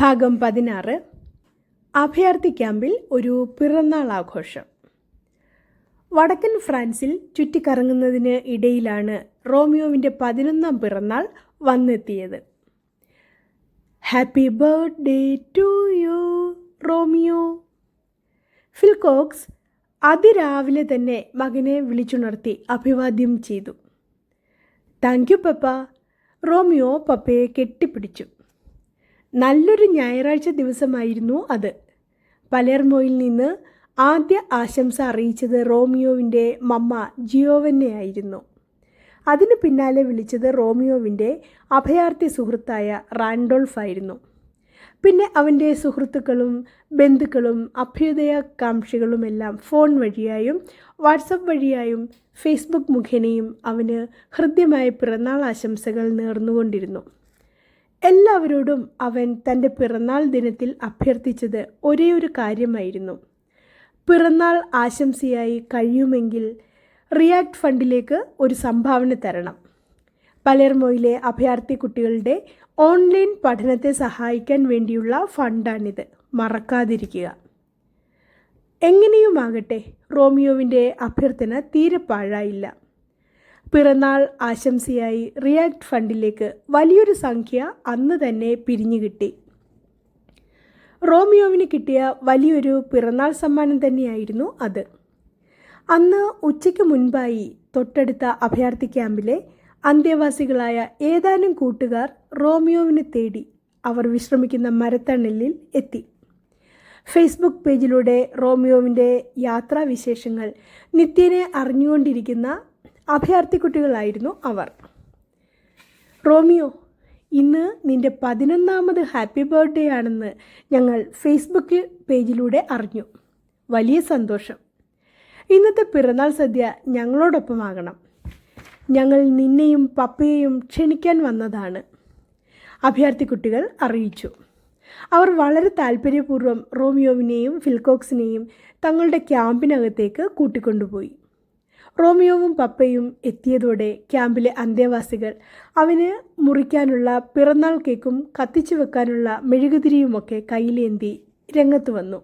ഭാഗം പതിനാറ്. അഭയാർത്ഥി ക്യാമ്പിൽ ഒരു പിറന്നാൾ ആഘോഷം. വടക്കൻ ഫ്രാൻസിൽ ചുറ്റിക്കറങ്ങുന്നതിന് ഇടയിലാണ് റോമിയോവിന്റെ പതിനൊന്നാം പിറന്നാൾ വന്നെത്തിയത്. Happy birthday to you Romeo. Philcox അതിരാവിലെ തന്നെ മകനെ വിളിച്ചുണർത്തി അഭിവാദ്യം ചെയ്തു. Thank you papa. റോമിയോ പപ്പയെ കെട്ടിപ്പിടിച്ചു. നല്ലൊരു ഞായറാഴ്ച ദിവസമായിരുന്നു അത്. പലേർമോയിൽ നിന്ന് ആദ്യ ആശംസ അറിയിച്ചത് റോമിയോവിന്റെ മമ്മ ജിയോവന്നെയായിരുന്നു അതിന് പിന്നാലെ വിളിച്ചത് റോമിയോവിന്റെ അഭയാർത്ഥി സുഹൃത്തായ റാൻഡോൾഫ് ആയിരുന്നു. പിന്നെ അവന്റെ സുഹൃത്തുക്കളും ബന്ധുക്കളും അഭ്യുദയകാംക്ഷികളുമെല്ലാം ഫോൺ വഴിയായും വാട്സപ്പ് വഴിയായും ഫേസ്ബുക്ക് മുഖേനയും അവന് ഹൃദ്യമായ പിറന്നാൾ ആശംസകൾ നേർന്നുകൊണ്ടിരുന്നു. എല്ലാവരോടും അവൻ തന്റെ പിറന്നാൾ ദിനത്തിൽ അഭ്യർത്ഥിച്ചത് ഒരേ ഒരു കാര്യമായിരുന്നു. പിറന്നാൾ ആശംസയായി കഴിയുമെങ്കിൽ റിയാക്ട് ഫണ്ടിലേക്ക് ഒരു സംഭാവന തരണം. പലേർമോയിലെ അഭയാർത്ഥി കുട്ടികളുടെ ഓൺലൈൻ പഠനത്തെ സഹായിക്കാൻ വേണ്ടിയുള്ള ഫണ്ടാണിത്. മറക്കാതിരിക്കുക. എങ്ങനെയുമാകട്ടെ റോമിയോവിന്റെ അഭ്യർത്ഥന തീരെ പാഴായില്ല. പിറന്നാൾ ആശംസയായി റിയാക്ട് ഫണ്ടിലേക്ക് വലിയൊരു സംഖ്യ അന്ന് തന്നെ പിരിഞ്ഞു കിട്ടി. റോമിയോവിന് കിട്ടിയ വലിയൊരു പിറന്നാൾ സമ്മാനം തന്നെയായിരുന്നു അത്. അന്ന് ഉച്ചയ്ക്ക് മുൻപായി തൊട്ടടുത്ത അഭയാർത്ഥി ക്യാമ്പിലെ അന്തേവാസികളായ ഏതാനും കൂട്ടുകാർ റോമിയോവിനെ തേടി അവർ വിശ്രമിക്കുന്ന മരത്തണലിൽ എത്തി. ഫേസ്ബുക്ക് പേജിലൂടെ റോമിയോവിന്റെ യാത്രാവിശേഷങ്ങൾ നിത്യേനെ അറിഞ്ഞുകൊണ്ടിരിക്കുന്ന അഭയാർത്ഥി കുട്ടികളായിരുന്നു അവർ. റോമിയോ ഇന്ന് നിന്റെ പതിനൊന്നാമത് ഹാപ്പി ബർത്ത്ഡേ ആണെന്ന് ഞങ്ങൾ ഫേസ്ബുക്ക് പേജിലൂടെ അറിഞ്ഞു. വലിയ സന്തോഷം. ഇന്നത്തെ പിറന്നാൾ സദ്യ ഞങ്ങളോടൊപ്പമാകണം. ഞങ്ങൾ നിന്നെയും പപ്പയെയും ക്ഷണിക്കാൻ വന്നതാണ്. അഭയാർത്ഥി കുട്ടികൾ അറിയിച്ചു. അവർ വളരെ താല്പര്യപൂർവം റോമിയോവിനെയും ഫിൽകോക്സിനെയും തങ്ങളുടെ ക്യാമ്പിനകത്തേക്ക് കൂട്ടിക്കൊണ്ടുപോയി. റോമിയോവും പപ്പയും എത്തിയതോടെ ക്യാമ്പിലെ അന്തേവാസികൾ അവന് മുറിക്കാനുള്ള പിറന്നാൾ കേക്കും കത്തിച്ചു വെക്കാനുള്ള മെഴുകുതിരിയുമൊക്കെ കയ്യിലേന്തി രംഗത്ത് വന്നു.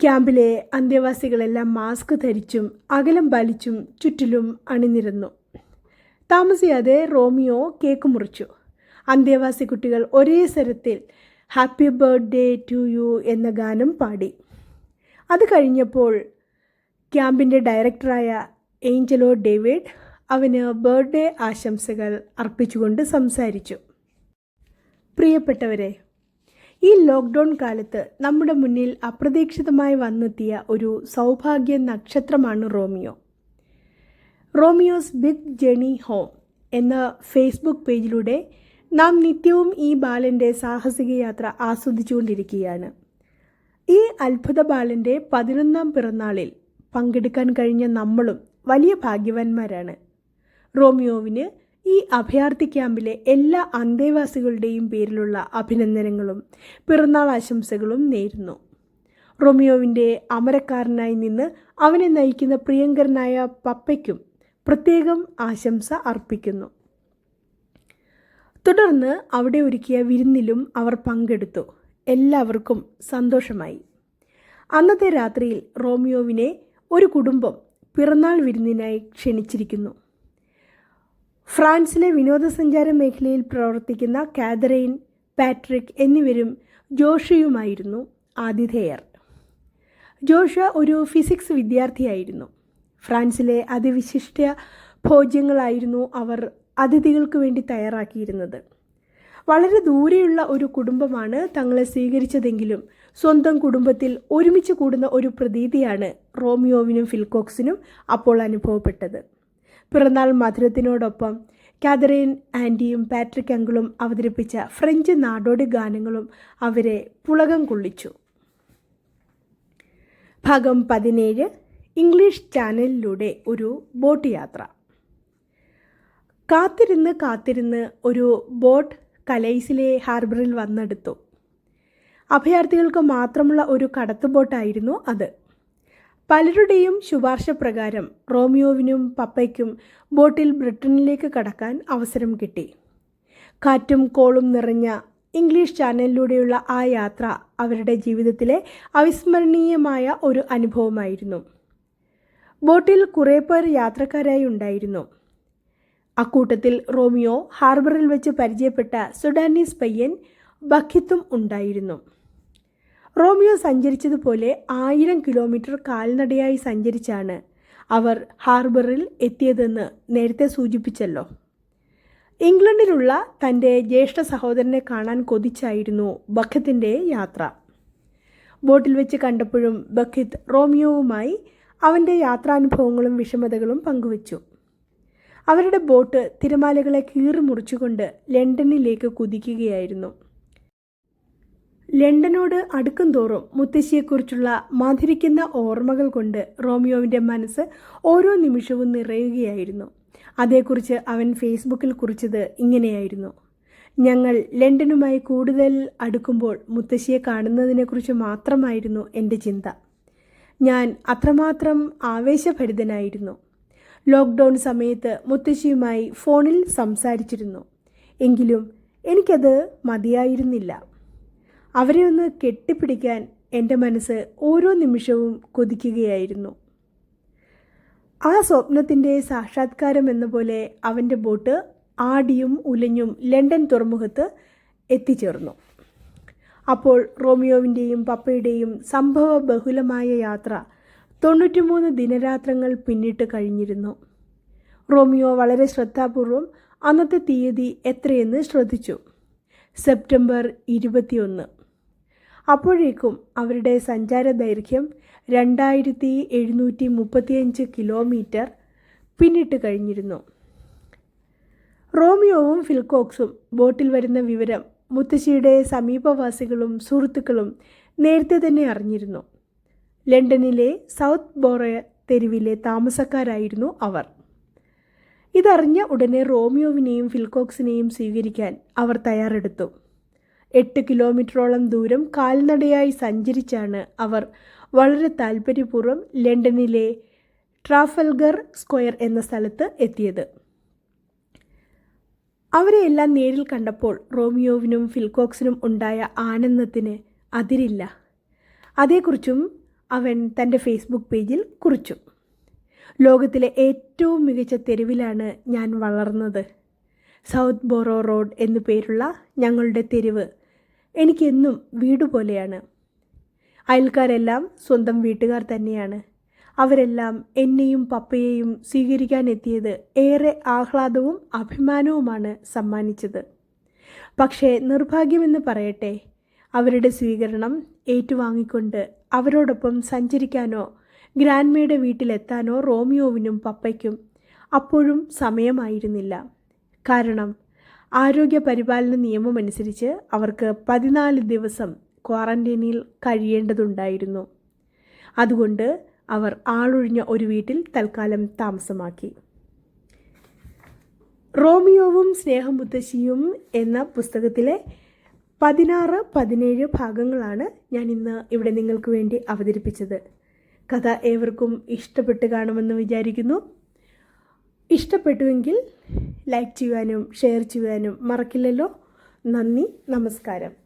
ക്യാമ്പിലെ അന്തേവാസികളെല്ലാം മാസ്ക് ധരിച്ചും അകലം പാലിച്ചും ചുറ്റിലും അണിനിരുന്നു. താമസിയാതെ റോമിയോ കേക്ക് മുറിച്ചു. അന്തേവാസി കുട്ടികൾ ഒരേ സ്വരത്തിൽ ഹാപ്പി ബർത്ത്ഡേ ടു യു എന്ന ഗാനം പാടി. അത് കഴിഞ്ഞപ്പോൾ ക്യാമ്പിന്റെ ഡയറക്ടറായ ഏഞ്ചലോ ഡേവിഡ് അവന് ബർത്ത്ഡേ ആശംസകൾ അർപ്പിച്ചുകൊണ്ട് സംസാരിച്ചു. പ്രിയപ്പെട്ടവരെ ഈ ലോക്ക്ഡൗൺ കാലത്ത് നമ്മുടെ മുന്നിൽ അപ്രതീക്ഷിതമായി വന്നെത്തിയ ഒരു സൗഭാഗ്യ നക്ഷത്രമാണ് Romeo. Romeo's big journey home എന്ന ഫേസ്ബുക്ക് പേജിലൂടെ നാം നിത്യവും ഈ ബാലന്റെ സാഹസിക യാത്ര ആസ്വദിച്ചുകൊണ്ടിരിക്കുകയാണ്. ഈ അത്ഭുത ബാലന്റെ പതിനൊന്നാം പിറന്നാളിൽ പങ്കെടുക്കാൻ കഴിഞ്ഞ നമ്മളും വലിയ ഭാഗ്യവാന്മാരാണ്. റോമിയോവിന് ഈ അഭയാർത്ഥി ക്യാമ്പിലെ എല്ലാ അന്തേവാസികളുടെയും പേരിലുള്ള അഭിനന്ദനങ്ങളും പിറന്നാൾ ആശംസകളും നേരുന്നു. റോമിയോവിന്റെ അമരക്കാരനായി നിന്ന് അവനെ നയിക്കുന്ന പ്രിയങ്കരനായ പപ്പയ്ക്കും പ്രത്യേകം ആശംസ അർപ്പിക്കുന്നു. തുടർന്ന് അവിടെ ഒരുക്കിയ വിരുന്നിലും അവർ പങ്കെടുത്തു. എല്ലാവർക്കും സന്തോഷമായി. അന്നത്തെ രാത്രിയിൽ റോമിയോവിനെ ഒരു കുടുംബം പിറന്നാൾ വിരുന്നിനായി ക്ഷണിച്ചിരിക്കുന്നു. ഫ്രാൻസിലെ വിനോദസഞ്ചാര മേഖലയിൽ പ്രവർത്തിക്കുന്ന കാതറൈൻ പാട്രിക് എന്നിവരും ജോഷയുമായിരുന്നു ആതിഥേയർ. ജോഷ ഒരു ഫിസിക്സ് വിദ്യാർത്ഥിയായിരുന്നു. ഫ്രാൻസിലെ അതിവിശിഷ്ട ഭോജ്യങ്ങളായിരുന്നു അവർ അതിഥികൾക്ക് വേണ്ടി തയ്യാറാക്കിയിരുന്നത്. വളരെ ദൂരെയുള്ള ഒരു കുടുംബമാണ് തങ്ങളെ സ്വീകരിച്ചതെങ്കിലും സ്വന്തം കുടുംബത്തിൽ ഒരുമിച്ച് കൂടുന്ന ഒരു പ്രതീതിയാണ് റോമിയോവിനും ഫിൽകോക്സിനും അപ്പോൾ അനുഭവപ്പെട്ടത്. പിറന്നാൾ മധുരത്തിനോടൊപ്പം കാതറീൻ ആന്റിയും പാട്രിക് അങ്കിളും അവതരിപ്പിച്ച ഫ്രഞ്ച് നാടോടി ഗാനങ്ങളും അവരെ പുളകം കൊള്ളിച്ചു. ഭാഗം പതിനേഴ് ഇംഗ്ലീഷ് ചാനലിലൂടെ ഒരു ബോട്ട് യാത്ര കാത്തിരുന്ന് കാത്തിരുന്ന് ഒരു ബോട്ട് കലൈസിലെ ഹാർബറിൽ വന്നെടുത്തു. അഭയാർത്ഥികൾക്ക് മാത്രമുള്ള ഒരു കടത്തുബോട്ടായിരുന്നു അത്. പലരുടെയും ശുപാർശ പ്രകാരം റോമിയോവിനും പപ്പയ്ക്കും ബോട്ടിൽ ബ്രിട്ടനിലേക്ക് കടക്കാൻ അവസരം കിട്ടി. കാറ്റും കോളും നിറഞ്ഞ ഇംഗ്ലീഷ് ചാനലിലൂടെയുള്ള ആ യാത്ര അവരുടെ ജീവിതത്തിലെ അവിസ്മരണീയമായ ഒരു അനുഭവമായിരുന്നു. ബോട്ടിൽ കുറേ പേർ യാത്രക്കാരായി ഉണ്ടായിരുന്നു. അക്കൂട്ടത്തിൽ റോമിയോ ഹാർബറിൽ വെച്ച് പരിചയപ്പെട്ട സുഡാനീസ് പയ്യൻ ബഖിത്തും ഉണ്ടായിരുന്നു. റോമിയോ സഞ്ചരിച്ചതുപോലെ ആയിരം കിലോമീറ്റർ കാൽനടയായി സഞ്ചരിച്ചാണ് അവർ ഹാർബറിൽ എത്തിയതെന്ന് നേരത്തെ സൂചിപ്പിച്ചല്ലോ. ഇംഗ്ലണ്ടിലുള്ള തന്റെ ജ്യേഷ്ഠ സഹോദരനെ കാണാൻ കൊതിച്ചായിരുന്നു ബഖത്തിന്റെ യാത്ര. ബോട്ടിൽ വെച്ച് കണ്ടപ്പോഴും ബഖിത്ത് റോമിയോവുമായി അവന്റെ യാത്രാനുഭവങ്ങളും വിഷമതകളും പങ്കുവച്ചു. അവരുടെ ബോട്ട് തിരമാലകളെ കീറി മുറിച്ചുകൊണ്ട് ലണ്ടനിലേക്ക് കുതിക്കുകയായിരുന്നു. ലണ്ടനോട് അടുക്കും തോറും മുത്തശ്ശിയെക്കുറിച്ചുള്ള മധുരിക്കുന്ന ഓർമ്മകൾ കൊണ്ട് റോമിയോവിന്റെ മനസ്സ് ഓരോ നിമിഷവും നിറയുകയായിരുന്നു. അതേക്കുറിച്ച് അവൻ ഫേസ്ബുക്കിൽ കുറിച്ചത് ഇങ്ങനെയായിരുന്നു. ഞങ്ങൾ ലണ്ടനുമായി കൂടുതൽ അടുക്കുമ്പോൾ മുത്തശ്ശിയെ കാണുന്നതിനെക്കുറിച്ച് മാത്രമായിരുന്നു എന്റെ ചിന്ത. ഞാൻ അത്രമാത്രം ആവേശഭരിതനായിരുന്നു. ലോക്ക്ഡൗൺ സമയത്ത് മുത്തശ്ശിയുമായി ഫോണിൽ സംസാരിച്ചിരുന്നു. എങ്കിലും എനിക്കത് മതിയായിരുന്നില്ല. അവരെ ഒന്ന് കെട്ടിപ്പിടിക്കാൻ എന്റെ മനസ്സ് ഓരോ നിമിഷവും കൊതിക്കുകയായിരുന്നു. ആ സ്വപ്നത്തിന്റെ സാക്ഷാത്കാരം എന്ന പോലെ അവന്റെ ബോട്ട് ആടിയും ഉലഞ്ഞും ലണ്ടൻ തുറമുഖത്ത് എത്തിച്ചേർന്നു. അപ്പോൾ റോമിയോവിന്റെയും പപ്പയുടെയും സംഭവ ബഹുലമായ യാത്ര തൊണ്ണൂറ്റിമൂന്ന് ദിനരാത്രങ്ങൾ പിന്നിട്ട് കഴിഞ്ഞിരുന്നു. റോമിയോ വളരെ ശ്രദ്ധാപൂർവം അന്നത്തെ തീയതി എത്രയെന്ന് ശ്രദ്ധിച്ചു. സെപ്റ്റംബർ ഇരുപത്തിയൊന്ന്. അപ്പോഴേക്കും അവരുടെ സഞ്ചാര ദൈർഘ്യം രണ്ടായിരത്തി എഴുന്നൂറ്റി മുപ്പത്തിയഞ്ച് കിലോമീറ്റർ പിന്നിട്ട് കഴിഞ്ഞിരുന്നു. റോമിയോവും ഫിൽകോക്സും ബോട്ടിൽ വരുന്ന വിവരം മുത്തശ്ശിയുടെ സമീപവാസികളും സുഹൃത്തുക്കളും നേരത്തെ തന്നെ അറിഞ്ഞിരുന്നു. ലണ്ടനിലെ സൗത്ത് ബോറ തെരുവിലെ താമസക്കാരായിരുന്നു അവർ. ഇതറിഞ്ഞ ഉടനെ റോമിയോവിനെയും ഫിൽകോക്സിനെയും സ്വീകരിക്കാൻ അവർ തയ്യാറെടുത്തു. എട്ട് കിലോമീറ്ററോളം ദൂരം കാൽനടയായി സഞ്ചരിച്ചാണ് അവർ വളരെ താൽപ്പര്യപൂർവം ലണ്ടനിലെ ട്രാഫൽഗർ സ്ക്വയർ എന്ന സ്ഥലത്ത് എത്തിയത്. അവരെ എല്ലാം നേരിൽ കണ്ടപ്പോൾ റോമിയോവിനും ഫിൽകോക്സിനും ഉണ്ടായ ആനന്ദത്തിന് അതിരില്ല. അതേക്കുറിച്ചും അവൻ തന്റെ ഫേസ്ബുക്ക് പേജിൽ കുറിച്ചു. ലോകത്തിലെ ഏറ്റവും മികച്ച തെരുവിലാണ് ഞാൻ വളർന്നത്. സൗത്ത് ബോറോ റോഡ് എന്നു പേരുള്ള ഞങ്ങളുടെ തെരുവ് എനിക്കെന്നും വീട് പോലെയാണ്. അയൽക്കാരെല്ലാം സ്വന്തം വീട്ടുകാർ തന്നെയാണ്. അവരെല്ലാം എന്നെയും പപ്പയെയും സ്വീകരിക്കാൻ എത്തിയത് ഏറെ ആഹ്ലാദവും അഭിമാനവുമാണ് സമ്മാനിച്ചത്. പക്ഷേ നിർഭാഗ്യമെന്ന് പറയട്ടെ അവരുടെ സ്വീകരണം ഏറ്റുവാങ്ങിക്കൊണ്ട് അവരോടൊപ്പം സഞ്ചരിക്കാനോ ഗ്രാൻമയുടെ വീട്ടിലെത്താനോ റോമിയോവിനും പപ്പയ്ക്കും അപ്പോഴും സമയമായിരുന്നില്ല. കാരണം ആരോഗ്യ പരിപാലന നിയമമനുസരിച്ച് അവർക്ക് പതിനാല് ദിവസം ക്വാറന്റൈനിൽ കഴിയേണ്ടതുണ്ടായിരുന്നു. അതുകൊണ്ട് അവർ ആളൊഴിഞ്ഞ ഒരു വീട്ടിൽ തൽക്കാലം താമസമാക്കി. റോമിയോവും സ്നേഹമുത്തശ്ശിയും എന്ന പുസ്തകത്തിലെ പതിനാറ് പതിനേഴ് ഭാഗങ്ങളാണ് ഞാൻ ഇന്ന് ഇവിടെ നിങ്ങൾക്ക് വേണ്ടി അവതരിപ്പിച്ചത്. കഥ ഏവർക്കും ഇഷ്ടപ്പെട്ട് കാണുമെന്ന് വിചാരിക്കുന്നു. ഇഷ്ടപ്പെട്ടുവെങ്കിൽ ലൈക്ക് ചെയ്യുവാനും ഷെയർ ചെയ്യുവാനും മറക്കില്ലല്ലോ. നന്ദി നമസ്കാരം.